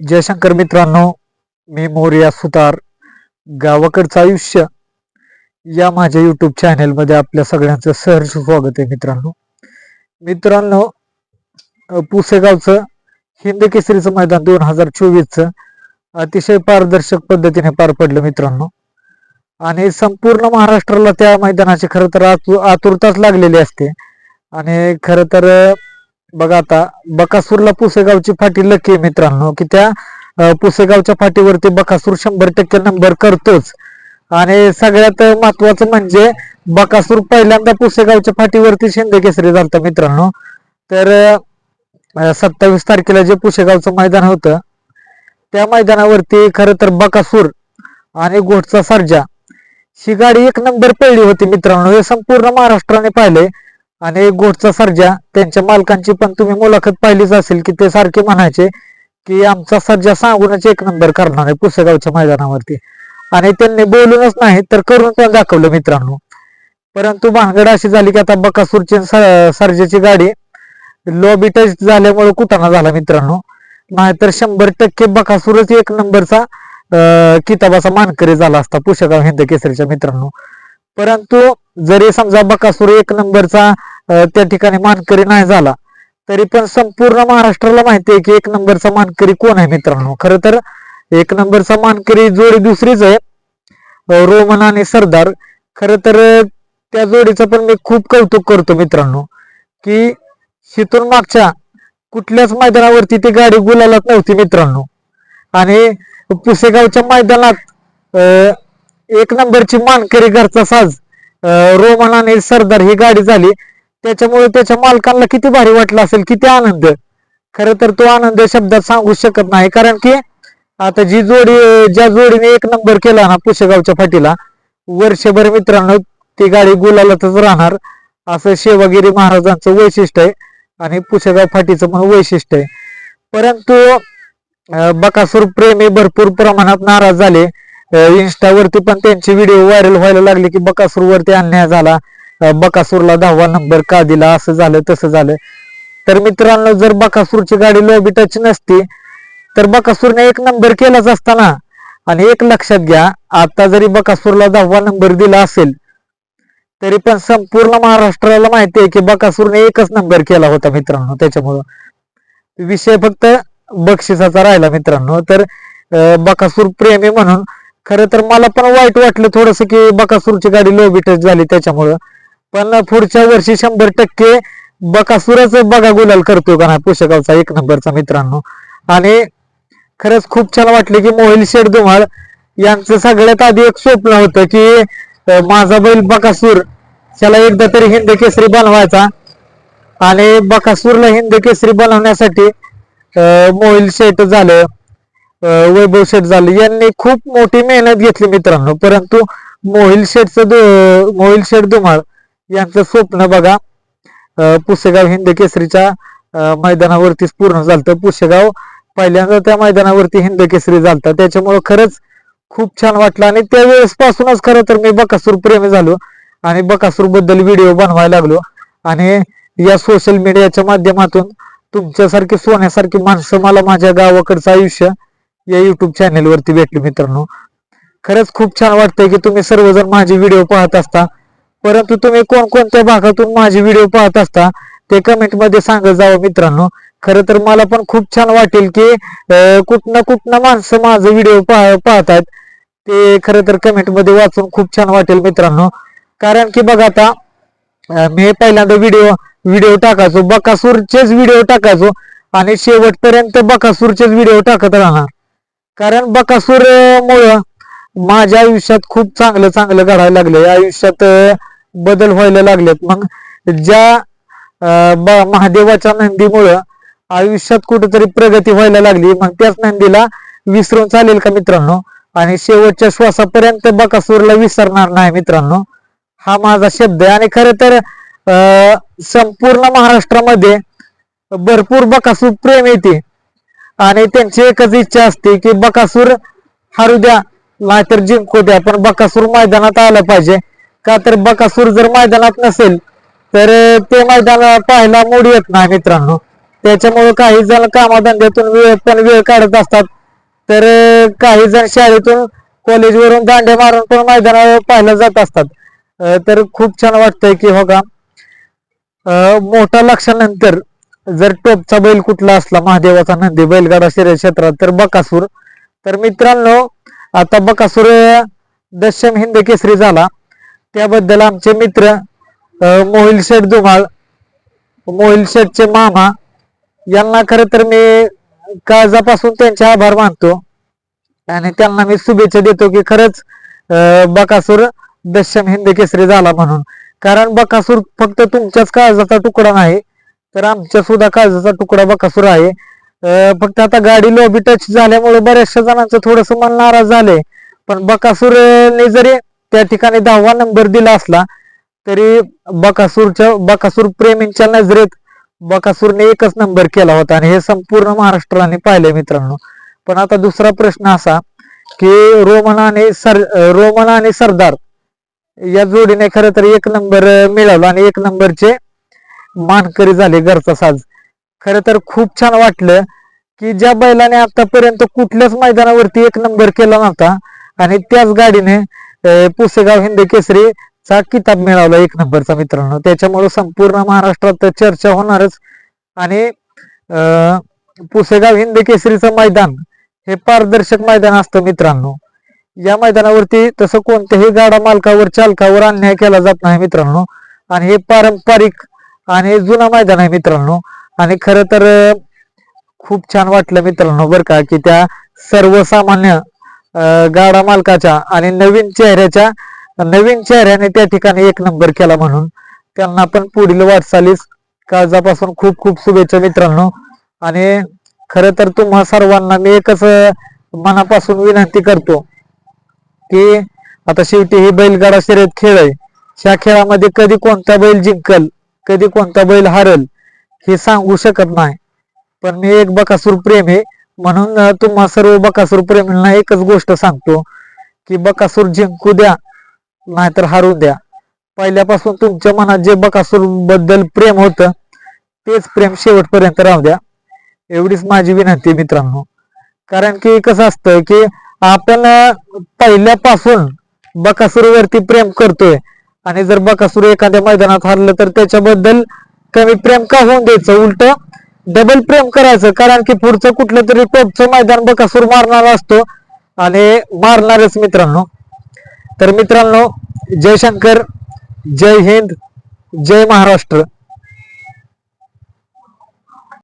जयशंकर मित्रांनो मी मोर्या सुतार. गावाकडचं आयुष्य या माझ्या युट्यूब चॅनेलमध्ये आपल्या सगळ्यांचं सहर्ष स्वागत आहे मित्रांनो. मित्रांनो पुसेगावचं हिंद केसरीचं मैदान दोन हजार चोवीसचं अतिशय पारदर्शक पद्धतीने पार पडलं मित्रांनो. आणि संपूर्ण महाराष्ट्राला त्या मैदानाची खरं तर आतुरताच लागलेली असते. आणि खरं तर बघा आता बकासूरला पुसेगावची फाटी लकी आहे मित्रांनो की त्या पुसेगावच्या फाटीवरती बकासूर शंभर टक्के नंबर करतोच. आणि सगळ्यात महत्वाचं म्हणजे बकासूर पहिल्यांदा पुसेगावच्या फाटीवरती शिंदे केसरी झालता मित्रांनो. तर सत्तावीस तारखेला जे पुसेगावचं मैदान होतं त्या मैदानावरती खरं तर बकासूर आणि घोटचा सर्जा ही गाडी एक नंबर पडली होती मित्रांनो. हे संपूर्ण महाराष्ट्राने पाहिले आणि घोटचा सर्जा त्यांच्या मालकांची पण तुम्ही मुलाखत पाहिलीच असेल की ते सारखे म्हणायचे की आमचा सर्जा सांगूनच एक नंबर करणार आहे पुसेगावच्या मैदानावरती. आणि त्यांनी बोलूनच नाही तर करून पण दाखवलं मित्रांनो. परंतु भानगड अशी झाली की आता बकासूरची सर्जेची गाडी लॉबी टच झाल्यामुळे कुटाणा झाला मित्रांनो. नाहीतर शंभर टक्के बकासूरच एक नंबरचा किताबाचा मानकरी झाला असता पुषगाव हिंद केसरीच्या मित्रांनो. परंतु जरी समजा बकासूर एक नंबरचा त्या ठिकाणी मानकरी नाही झाला तरी पण संपूर्ण महाराष्ट्राला माहिती आहे की एक नंबरचा मानकरी कोण आहे मित्रांनो? खर तर एक नंबरचा मानकरी जोडी दुसरीच आहे रोमन आणि सरदार. खरं तर त्या जोडीचं पण मी खूप कौतुक करतो मित्रांनो की शितून मागच्या कुठल्याच मैदानावरती ती गाडी गुलालात नव्हती मित्रांनो. आणि पुसेगावच्या मैदानात एक नंबरची मानकरी घरचा साज रोमन आणि सरदार ही गाडी झाली. त्याच्यामुळे त्याच्या मालकांना किती भारी वाटलं असेल किती आनंद. खरं तर तो आनंद शब्दात सांगू शकत नाही कारण की आता जी जोडी ज्या जोडीने एक नंबर केला ना पुशेगावच्या फाटीला वर्षभर मित्रांनो ती गाडी गुलालातच राहणार. असं शेवागिरी महाराजांचं वैशिष्ट्य आहे आणि पुशेगाव फाटीचं पण वैशिष्ट्य आहे. परंतु बकासूर प्रेमी भरपूर प्रमाणात नाराज झाले. इन्स्टावरती इंस्टावरती पण त्यांचे व्हिडिओ व्हायरल व्हायला लागले की बकासूर वरती अन्याय झाला. बकासूरला दहावा नंबर का दिला? असं झालं तसं झालं. तर मित्रांनो जर बकासूरची गाडी लॉबी टच नसती तर बकासूरने एक नंबर केलाच असताना. आणि एक लक्षात घ्या आता जरी बकासूरला दहावा नंबर दिला असेल तरी पण संपूर्ण महाराष्ट्राला माहिती आहे की बकासूरने एकच नंबर केला होता मित्रांनो त्याच्यामुळं. विषय फक्त बक्षिसाचा राहिला मित्रांनो. तर बकासूर प्रेमी म्हणून खरं तर मला पण वाईट वाटलं थोडस की बकासूरची गाडी लो टच झाली त्याच्यामुळं. पण पुढच्या वर्षी शंभर टक्के बकासूरच बघा गुलाल करतो का ना पोषकावचा एक नंबरचा मित्रांनो. आणि खरंच खूप छान वाटले की मोहिल शेठ धुमाळ यांचं सगळ्यात आधी एक स्वप्न होतं की माझा बैल बकासूर त्याला एकदा तरी हिंद केसरी बनवायचा. आणि बकासूरला हिंद केसरी बनवण्यासाठी मोहिल शेठ झालं. वैभव शेठ झालं. यांनी खूप मोठी मेहनत घेतली मित्रांनो. परंतु मोहिल शेठचं दु- मोहिल शेठ धुमाळ यांचं स्वप्न बघा. पुसेगाव हिंद केसरीच्या मैदानावरतीच पूर्ण झालं पुसेगाव पहिल्यांदा त्या मैदानावरती हिंद केसरी झालता. त्याच्यामुळं खरंच खूप छान वाटलं. आणि त्यावेळेस पासूनच खरं तर मी बकासूर प्रेमी झालो आणि बकासूरबद्दल व्हिडिओ बनवायला लागलो. आणि या सोशल मीडियाच्या माध्यमातून तुमच्यासारखी सोन्यासारखी माणसं मला माझ्या गावाकडचं आयुष्य या युट्यूब चॅनेलवरती भेटली मित्रांनो. खरंच खूप छान वाटतंय की तुम्ही सर्वजण माझे व्हिडिओ पाहत असता. परंतु तुम्ही कोणकोणत्या भागातून माझे व्हिडिओ पाहत असता ते कमेंटमध्ये सांगत जावं मित्रांनो. खरं तर मला पण खूप छान वाटेल की कुठनं कुठनं माणसं माझं व्हिडिओ पाहतात ते खरं तर कमेंटमध्ये वाचून खूप छान वाटेल मित्रांनो. कारण की बघा आता मी पहिल्यांदा व्हिडिओ व्हिडिओ टाकायचो बकासूरचेच व्हिडिओ टाकायचो आणि शेवटपर्यंत बकासूरचेच व्हिडिओ टाकत राहणार. कारण बकासूर अं, माझ्या आयुष्यात खूप चांगलं चांगलं घडायला लागले आयुष्यात बदल व्हायला लागलेत. मग ज्या ब- महादेवाच्या नंदीमुळं आयुष्यात कुठेतरी प्रगती व्हायला लागली मग त्याच नंदीला विसरून चालेल का मित्रांनो? आणि शेवटच्या श्वासापर्यंत बकासूरला विसरणार नाही मित्रांनो. हा माझा शब्द आहे. आणि खरं तर संपूर्ण महाराष्ट्रामध्ये भरपूर बकासूर प्रेम येते. आणि त्यांची एकच इच्छा असते की बकासूर हारू द्या नाहीतर जिंकू द्या. पण बकासूर मैदानात आलं पाहिजे. का तर बकासूर जर मैदानात नसेल तर ते मैदान पाहायला मूड येत नाही मित्रांनो. त्याच्यामुळे काही जण कामाधंद्यातून वेळ पण वेळ काढत असतात. तर काही जण शाळेतून कॉलेजवरून दांडे मारून पण मैदानावर पाहायला जात असतात. तर खूप छान वाटतंय की हो का? मोठ्या लक्षानंतर जर टोपचा बैल कुठला असला महादेवाचा नंदी बैलगाडा शर्यत क्षेत्रात तर बकासूर. तर मित्रांनो आता बकासूर दशम हिंद केसरी झाला. त्याबद्दल आमचे मित्र मोहिल शेठ धुमाळ मोहिल शेठचे मामा यांना खरं तर मी काळजापासून त्यांचे आभार मानतो. आणि त्यांना मी शुभेच्छा देतो की खरंच बकासूर दशम हिंद केसरी झाला म्हणून. कारण बकासूर फक्त तुमच्याच काळजाचा तुकडा नाही तर आमच्या सुद्धा काळजाचा तुकडा बकासूर आहे. फक्त आता गाडी लोबी टच झाल्यामुळे बऱ्याचशा जणांचं थोडस मन नाराज झालंय. पण बकासूरने जरी त्या ठिकाणी दहावा नंबर दिला असला तरी बकासूरच्या बकासूर प्रेमींच्या नजरेत बकासूरने एकच नंबर केला होता आणि हे संपूर्ण महाराष्ट्राने पाहिले मित्रांनो. पण आता दुसरा प्रश्न असा की रोमन आणि सर रोमन आणि सरदार या जोडीने खरं तर एक नंबर मिळवला आणि एक नंबरचे मानकरी झाले घरचा साज. खरं तर खूप छान वाटलं की ज्या बैलाने आतापर्यंत कुठल्याच मैदानावरती एक नंबर केला नव्हता आणि त्याच गाडीने पुसेगाव हिंद केसरी चा किताब मिळवला एक नंबरचा मित्रांनो. त्याच्यामुळे संपूर्ण महाराष्ट्रात चर्चा होणारच. आणि पुसेगाव हिंद केसरीचं मैदान हे पारदर्शक मैदान असतं मित्रांनो. या मैदानावरती तसं कोणत्याही गाडा मालकावर चालकावर अन्याय केला जात नाही मित्रांनो. आणि हे पारंपरिक आणि जुनं मैदान आहे मित्रांनो. आणि खरं तर खूप छान वाटलं मित्रांनो बरं का की त्या सर्वसामान्य गाडा मालकाच्या आणि नवीन चेहऱ्याच्या नवीन चेहऱ्याने त्या ठिकाणी एक नंबर केला म्हणून. त्यांना पण पुढील वाटचालीस काळजापासून खूप खूप शुभेच्छा मित्रांनो. आणि खरं तर तुम्हा सर्वांना मी एकच मनापासून विनंती करतो की आता शेवटी ही बैलगाडा शर्यत खेळ आहे. या खेळामध्ये कधी कोणता बैल जिंकल कधी कोणता बैल हारल हे सांगू शकत नाही. पण मी एक बकासूर प्रेम आहे. म्हणून तुम्हा सर्व बकासूर प्रेमींना एकच गोष्ट सांगतो की बकासूर जिंकू द्या नाहीतर हारू द्या. पहिल्यापासून तुमच्या मनात जे बकासूरबद्दल प्रेम होतं तेच प्रेम शेवटपर्यंत राहू द्या. एवढीच माझी विनंती मित्रांनो. कारण की कसं असतं की आपण पहिल्यापासून बकासूरवरती प्रेम करतोय आणि जर बकासूर एखाद्या मैदानात हरलं तर त्याच्याबद्दल कमी प्रेम का होऊन द्यायचं? उलट डबल प्रेम करायचं कारण की पुढचं कुठलं तरी टॉपचं मैदान बकासूर मारणार असतो आणि मारणारच मित्रांनो. तर मित्रांनो जयशंकर जय हिंद जय महाराष्ट्र.